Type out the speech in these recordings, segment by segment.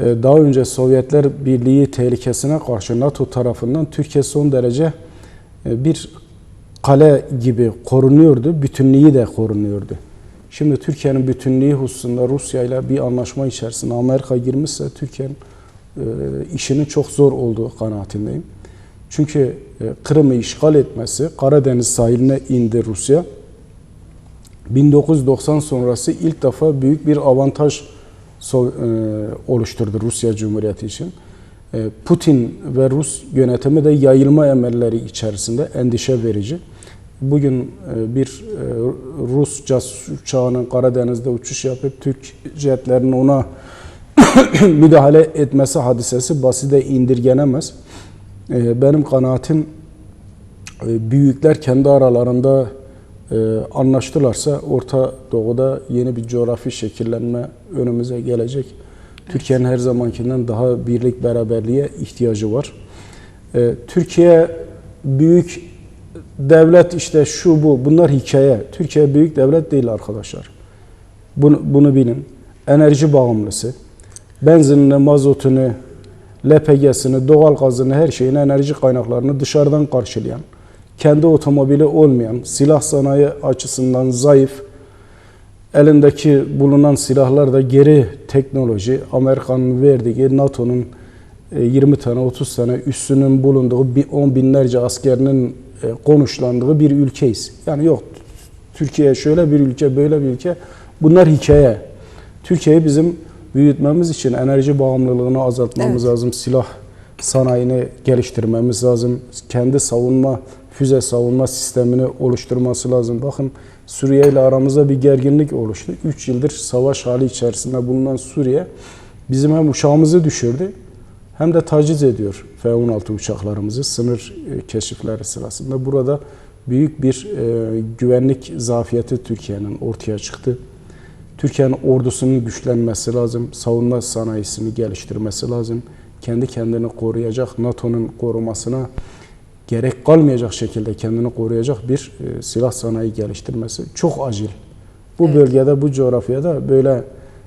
e, daha önce Sovyetler Birliği tehlikesine karşı NATO tarafından Türkiye son derece e, bir kale gibi korunuyordu, bütünlüğü de korunuyordu. Şimdi Türkiye'nin bütünlüğü hususunda Rusya ile bir anlaşma içerisinde Amerika girmişse Türkiye'nin e, işinin çok zor olduğu kanaatindeyim. Çünkü Kırım'ı işgal etmesi, Karadeniz sahiline indi Rusya. 1990 sonrası ilk defa büyük bir avantaj e, oluşturdu Rusya Cumhuriyeti için. E, Putin ve Rus yönetimi de yayılma emelleri içerisinde endişe verici. Bugün e, bir Rus casus uçağının Karadeniz'de uçuş yapıp Türk jetlerinin ona müdahale etmesi hadisesi basite indirgenemez. Benim kanaatim büyükler kendi aralarında anlaştılarsa Orta Doğu'da yeni bir coğrafi şekillenme önümüze gelecek. Türkiye'nin her zamankinden daha birlik beraberliğe ihtiyacı var. E, Türkiye büyük devlet işte şu bu bunlar hikaye. Türkiye büyük devlet değil arkadaşlar. Bunu, bunu bilin. Enerji bağımlısı. Benzinini, mazotunu, LPG'sini, doğal gazını, her şeyin enerji kaynaklarını dışarıdan karşılayan, kendi otomobili olmayan, silah sanayi açısından zayıf, elindeki bulunan silahlar da geri teknoloji, Amerika'nın verdiği, NATO'nun e, 20 tane 30 tane üssünün bulunduğu on binlerce askerinin e, konuşlandığı bir ülkeyiz. Yani yok Türkiye şöyle bir ülke, böyle bir ülke. Bunlar hikaye. Türkiye'yi bizim büyütmemiz için enerji bağımlılığını azaltmamız Evet. lazım. Silah sanayini geliştirmemiz lazım. Kendi savunma, füze savunma sistemini oluşturması lazım. Bakın Suriye ile aramızda bir gerginlik oluştu. 3 yıldır savaş hali içerisinde bulunan Suriye bizim hem uçağımızı düşürdü hem de taciz ediyor F-16 uçaklarımızı sınır e, keşifleri sırasında. Burada büyük bir e, güvenlik zafiyeti Türkiye'nin ortaya çıktı. Türkiye'nin ordusunun güçlenmesi lazım, savunma sanayisini geliştirmesi lazım. Kendi kendini koruyacak, NATO'nun korumasına gerek kalmayacak şekilde kendini koruyacak bir e, silah sanayi geliştirmesi çok acil. Bu Evet. bölgede, bu coğrafyada böyle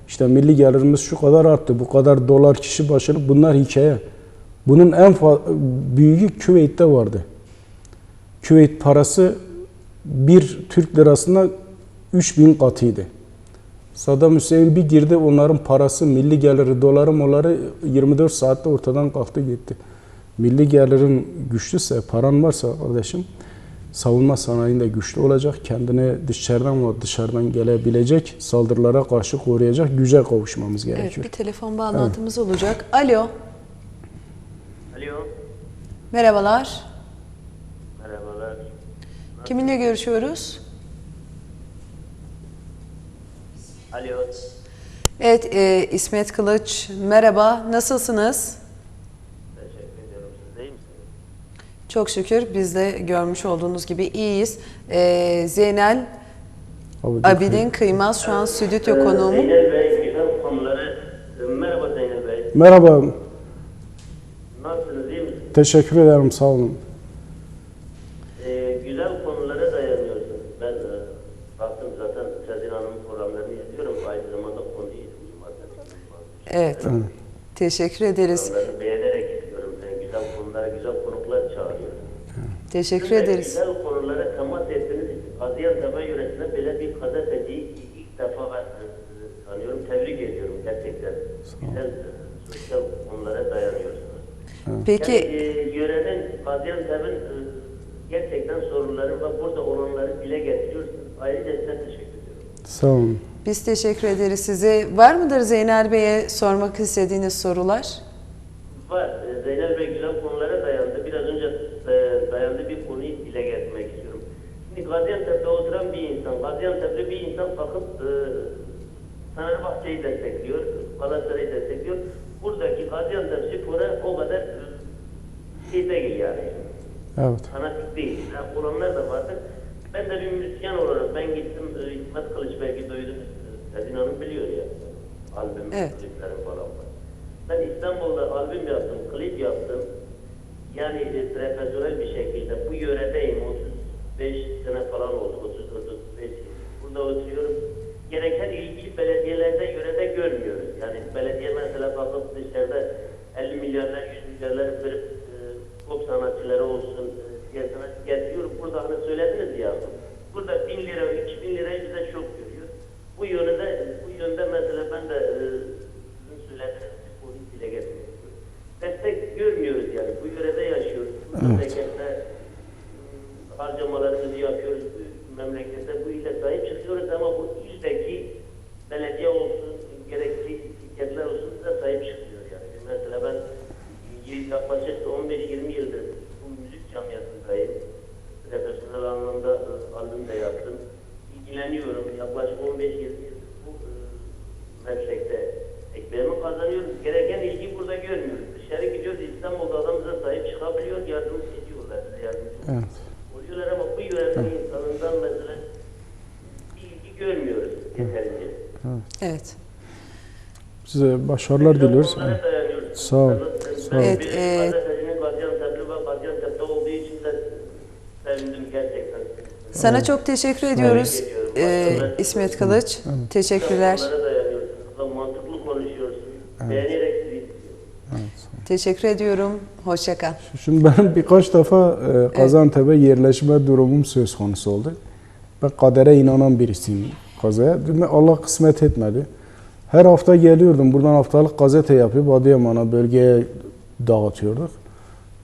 işte milli gelirimiz şu kadar arttı, bu kadar dolar kişi başına bunlar hikaye. Bunun en büyüğü Küveyt'te vardı. Küveyt parası bir Türk lirasına 3000 katıydı. Saddam Hüseyin bir girdi onların parası, milli geliri, doları moları 24 saatte ortadan kalktı gitti. Milli gelirin güçlüyse, paran varsa kardeşim savunma sanayinde güçlü olacak. Kendini dışarıdan ve dışarıdan gelebilecek saldırılara karşı koruyacak güce kavuşmamız Evet, gerekiyor. bir telefon bağlantımız olacak. Alo, Alo, merhabalar. merhabalar. Kiminle görüşüyoruz? Alo, Evet, e, İsmet Kılıç. Merhaba, nasılsınız? teşekkür ediyorum. Siz iyi misiniz? Çok şükür biz de görmüş olduğunuz gibi iyiyiz. E, Zeynel Abi, Abidin Kıymaz şu an stüdyo Ee, konuğum. Zeynel Bey, güzel konuları... Ee, Merhaba Zeynel Bey. Merhaba, Nasılsınız, iyi misiniz? teşekkür ederim, sağ olun. Ee, güzel konulara dayanıyorsunuz. Ben e, baktım zaten Sezin Hanım'ın programlarını izliyorum. Aynı zamanda konuyu izliyorum. Zaten. Evet, teşekkür ederiz. Programlarını beğenerek izliyorum. Ben güzel konulara, güzel konuklar çağırıyorum. Teşekkür Siz de ederiz. Güzel konulara temas ettiniz. Gaziantep yöresinde böyle bir gazeteciyi ilk defa ben e, tanıyorum. Tebrik ediyorum gerçekten. Güzel e, sosyal konulara dayanıyorsunuz. Peki, Yani, e, yörenin, Gaziantep'in e, gerçekten sorunları ve burada olanları dile getiriyorsunuz. Ayrıca size teşekkür ediyorum. Sağ olun. Biz teşekkür ederiz size. Var mıdır Zeynel Bey'e sormak istediğiniz sorular? Var. e, Zeynel Bey güzel konulara dayandı. Biraz önce e, dayandığı bir konuyu dile getirmek istiyorum. Şimdi Gaziantep'te oturan bir insan, Gaziantep'li bir insan kalkıp e, Fenerbahçe'yi destekliyor, Galatasaray'ı destekliyor. Buradaki Gaziantep Spor'a o kadar şey değil yani. Evet. fanatik değil. Yani olanlar da vardır. Ben de bir müzisyen olarak ben gittim e, Hikmet Kılıç belki duydunuz. E, Sezin Hanım biliyor ya. Albüm, Evet. kliplerim falan var. Ben İstanbul'da albüm yaptım, klip yaptım. Yani e, profesyonel bir şekilde bu yöredeyim. 35 sene falan oldu. 30 35 yıl. Burada oturuyorum. gereken ilgi belediyelerde yörede görmüyoruz. Yani belediye mesela bakıp dışarıda 50 milyarlar, 100 milyarlar verip e, pop sanatçıları olsun, e, diğer sanatçı getiriyor. Burada hani söylediniz ya, burada 1000 lira, 2000 lirayı bize çok görüyor. Bu yönde, bu yönde mesela ben de e, sizin söylediğiniz konuyu dile istiyorum. Destek görmüyoruz yani. Bu yörede yaşıyoruz. Bu memlekette ım, harcamalarımızı yapıyoruz. Bu memlekette bu ile sahip çıkıyoruz ama bu ildeki belediye olsun, gerekli şirketler olsun bize sahip çıkmıyor yani. Mesela ben yaklaşık 15-20 yıldır bu müzik camiasındayım. Profesyonel anlamda e, albüm de yaptım. İlgileniyorum. Yaklaşık 15-20 yıldır bu e, meslekte ekmeğimi kazanıyoruz. Gereken ilgi burada görmüyoruz. Dışarı gidiyoruz İstanbul'da adam bize sahip çıkabiliyor, yardım ediyorlar, bize yardımcı Evet. Bu yönetim insanından mesela bir ilgi görmüyoruz yeterince. Evet. Size başarılar diliyoruz. Onlara Evet. Sağ ol, Ben sağ ol. Evet, e-. Sana çok teşekkür ediyoruz e. İsmet Kılıç. Teşekkürler. Onlara dayanıyoruz. Mantıklı konuşuyorsun. Beğenerek sizi Teşekkür ediyorum. Hoşça kal. Şimdi benim birkaç defa e, Gaziantep'e yerleşme durumum söz konusu oldu. Ben kadere inanan birisiyim kazaya. Allah kısmet etmedi. Her hafta geliyordum. Buradan haftalık gazete yapıp Adıyaman'a, bölgeye dağıtıyorduk.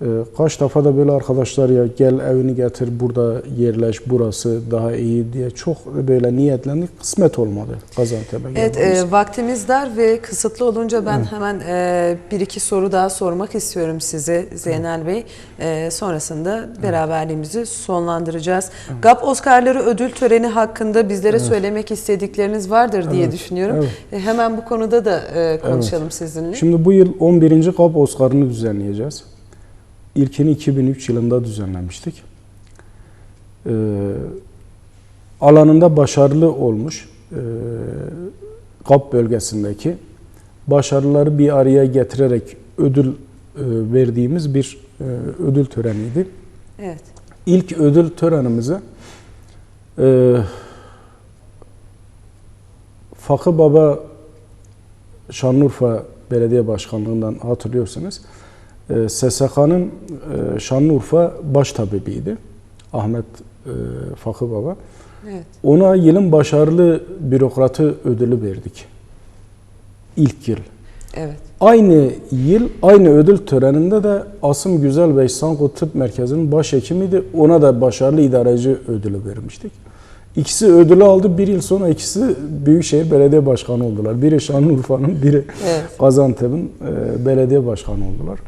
E, kaç defa da böyle arkadaşlar ya gel evini getir burada yerleş burası daha iyi diye çok böyle niyetlendik. Kısmet olmadı Gaziantep'e Evet, e, vaktimiz dar ve kısıtlı olunca ben hemen e, bir iki soru daha sormak istiyorum size Zeynel Bey. E, sonrasında beraberliğimizi sonlandıracağız. GAP Oscar'ları ödül töreni hakkında bizlere söylemek istedikleriniz vardır diye Evet, düşünüyorum. evet. E, hemen bu konuda da e, konuşalım sizinle. Şimdi bu yıl 11. Kap Oscar'ını düzenleyeceğiz. İlkini 2003 yılında düzenlemiştik. Ee, alanında başarılı olmuş e, Kap bölgesindeki başarıları bir araya getirerek ödül e, verdiğimiz bir e, ödül töreniydi. Evet. İlk ödül törenimizi e, Fakı Baba Şanlıurfa Belediye Başkanlığı'ndan hatırlıyorsunuz. E, SSK'nın e, Şanlıurfa baş tabibiydi. Ahmet e, Fakı Baba. Evet. Ona yılın başarılı bürokratı ödülü verdik. İlk yıl. Evet. Aynı yıl, aynı ödül töreninde de Asım Güzel Bey Sanko Tıp Merkezi'nin başhekimiydi. Ona da başarılı idareci ödülü vermiştik. İkisi ödülü aldı. Bir yıl sonra ikisi Büyükşehir Belediye Başkanı oldular. Biri Şanlıurfa'nın, biri Evet. Gaziantep'in e, belediye başkanı oldular.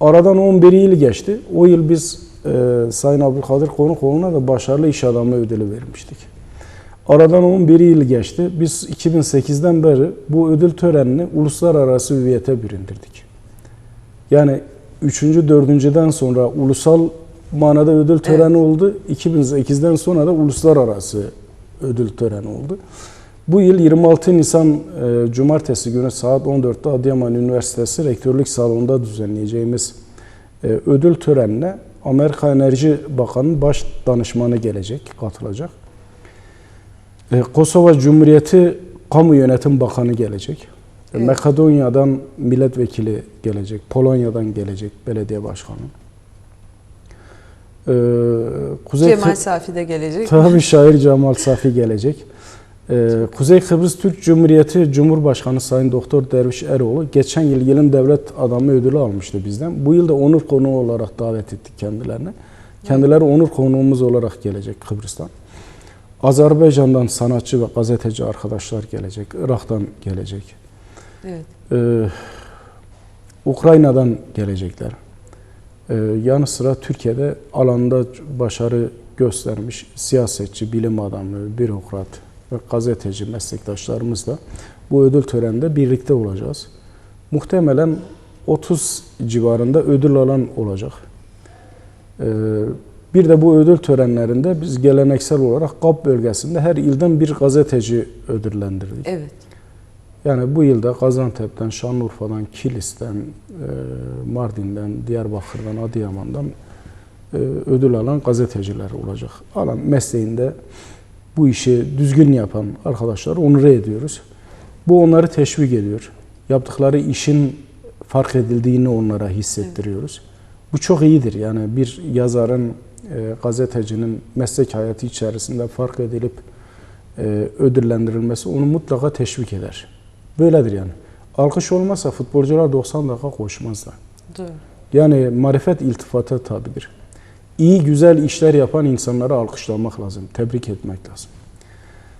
Aradan 11 yıl geçti. O yıl biz e, Sayın Abdülkadir Konukoğlu'na da başarılı iş adamı ödülü vermiştik. Aradan 11 yıl geçti. Biz 2008'den beri bu ödül törenini uluslararası hüviyete büründürdük. Yani 3. 4.den sonra ulusal manada ödül töreni oldu. 2008'den sonra da uluslararası ödül töreni oldu. Bu yıl 26 Nisan e, Cumartesi günü saat 14'te Adıyaman Üniversitesi Rektörlük Salonu'nda düzenleyeceğimiz e, ödül törenine Amerika Enerji Bakanı baş danışmanı gelecek, katılacak. E, Kosova Cumhuriyeti Kamu Yönetim Bakanı gelecek. E, Evet. Makedonya'dan milletvekili gelecek, Polonya'dan gelecek belediye başkanı. E, Kuzey Cemal Safi de gelecek. Tabii şair Cemal Safi gelecek. Ee, Kuzey Kıbrıs Türk Cumhuriyeti Cumhurbaşkanı Sayın Doktor Derviş Eroğlu geçen yıl yılın devlet adamı ödülü almıştı bizden. Bu yıl da onur konuğu olarak davet ettik kendilerini. Kendileri onur konuğumuz olarak gelecek Kıbrıs'tan. Azerbaycan'dan sanatçı ve gazeteci arkadaşlar gelecek. Irak'tan gelecek. Evet. Ee, Ukrayna'dan gelecekler. Ee, yanı sıra Türkiye'de alanda başarı göstermiş siyasetçi, bilim adamı, bürokrat ve gazeteci meslektaşlarımız da bu ödül töreninde birlikte olacağız. Muhtemelen 30 civarında ödül alan olacak. Ee, bir de bu ödül törenlerinde biz geleneksel olarak GAP bölgesinde her ilden bir gazeteci ödüllendirdik. Evet. Yani bu yılda Gaziantep'ten, Şanlıurfa'dan, Kilis'ten, e, Mardin'den, Diyarbakır'dan, Adıyaman'dan e, ödül alan gazeteciler olacak. Alan mesleğinde bu işi düzgün yapan arkadaşları onure ediyoruz. Bu onları teşvik ediyor. Yaptıkları işin fark edildiğini onlara hissettiriyoruz. Bu çok iyidir. Yani bir yazarın, e, gazetecinin meslek hayatı içerisinde fark edilip e, ödüllendirilmesi onu mutlaka teşvik eder. Böyledir yani. Alkış olmazsa futbolcular 90 dakika koşmazlar. Doğru. Yani marifet iltifata tabidir. İyi güzel işler yapan insanları alkışlamak lazım, tebrik etmek lazım.